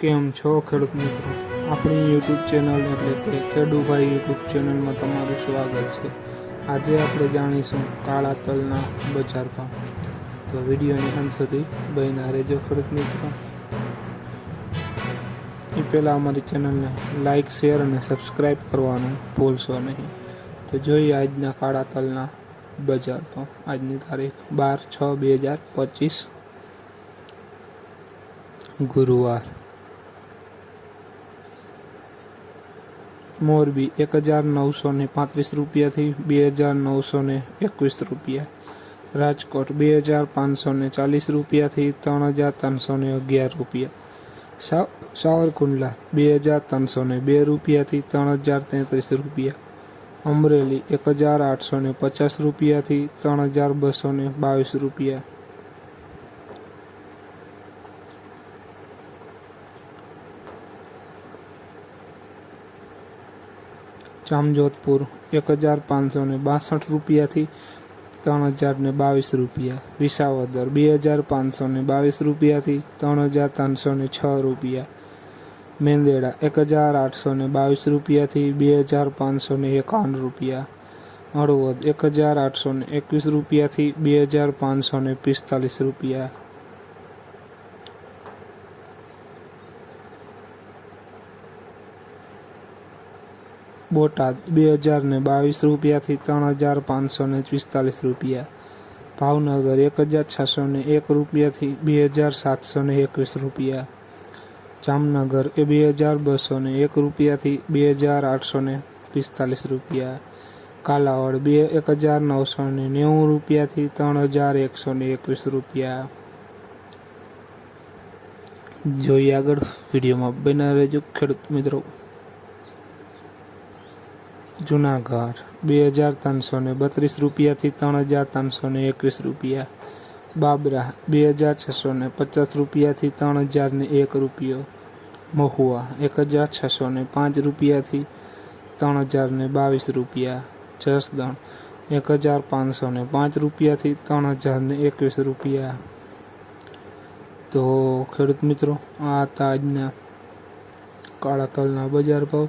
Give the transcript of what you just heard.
કેમ છો ખેડૂત મિત્રો? આપણી યુટ્યુબ ચેનલ એટલે કે ખેડૂભાઈ યુટ્યુબ ચેનલમાં તમારું સ્વાગત છે. આજે આપણે જાણીશું કાળા તલના બજાર ભાવ. તો વિડીયોની અંત સુધી બન્યા રહેજો ખેડૂત મિત્રો. એ પહેલાં અમારી ચેનલને લાઇક શેર અને સબસ્ક્રાઈબ કરવાનું ભૂલશો નહીં. તો જોઈએ આજના કાળા તલના બજાર ભાવ. આજની તારીખ બાર છ બે હજાર પચીસ ગુરુવાર. મોરબી એક હજાર નવસો ને પાંત્રીસ રૂપિયાથી બે હજાર નવસો ને એકવીસ રૂપિયા. રાજકોટ બે હજાર પાંચસો ને ચાલીસ રૂપિયાથી ત્રણ હજાર ત્રણસો ને અગિયાર રૂપિયા. સાવરકુંડલા બે હજાર ત્રણસો ને બે રૂપિયાથી ત્રણ હજાર તેત્રીસ રૂપિયા. અમરેલી એક હજાર આઠસો ને પચાસ રૂપિયાથી ત્રણ હજાર બસો ને બાવીસ રૂપિયા. જામજોધપુર એક હજાર પાંચસો ને બાસઠ રૂપિયાથી ત્રણ હજાર ને બાવીસ રૂપિયા. વિસાવદર બે હજાર પાંચસો ને બાવીસ રૂપિયાથી ત્રણ હજાર ત્રણસો ને છ રૂપિયા. મેંદેડા એક હજાર આઠસો ને બાવીસ રૂપિયાથી બે હજાર પાંચસો ને એકાવન રૂપિયા. હળવદ એક હજાર આઠસો ને એકવીસ રૂપિયાથી બે હજાર પાંચસો ને પિસ્તાલીસ રૂપિયા. બોટાદ, બે હજાર ને બાવીસ રૂપિયાથી ત્રણ હજાર પાંચસો ને પિસ્તાલીસ રૂપિયા. ભાવનગર, એક હજાર છસો ને એક રૂપિયાથી બે હજાર સાતસો ને એકવીસ રૂપિયા. જામનગર એ બે હજાર બસો ને એક રૂપિયાથી બે હજાર આઠસો ને પિસ્તાલીસ રૂપિયા. કાલાવડ બે, એક હજાર નવસો ને નેવું રૂપિયાથી ત્રણ હજાર એકસો ને એકવીસ રૂપિયા. જોઈએ આગળ વિડીયોમાં. બના રહેજો ખેડૂત મિત્રો. જુનાગઢ, બે હજાર ત્રણસો ને બત્રીસ રૂપિયાથી ત્રણ હજાર ત્રણસો ને એકવીસ રૂપિયા. બાબરા, બે હજાર છસો ને પચાસ રૂપિયાથી ત્રણ હજાર ને એક રૂપિયો. મહુવા, એક હજાર છસો ને પાંચ રૂપિયાથી ત્રણ હજાર ને બાવીસ રૂપિયા. જસદણ, એક હજાર પાંચસો ને પાંચ રૂપિયાથી ત્રણ હજાર ને એકવીસ રૂપિયા. તો ખેડૂત મિત્રો, આ હતા આજના કાળા તલના બજાર ભાવ.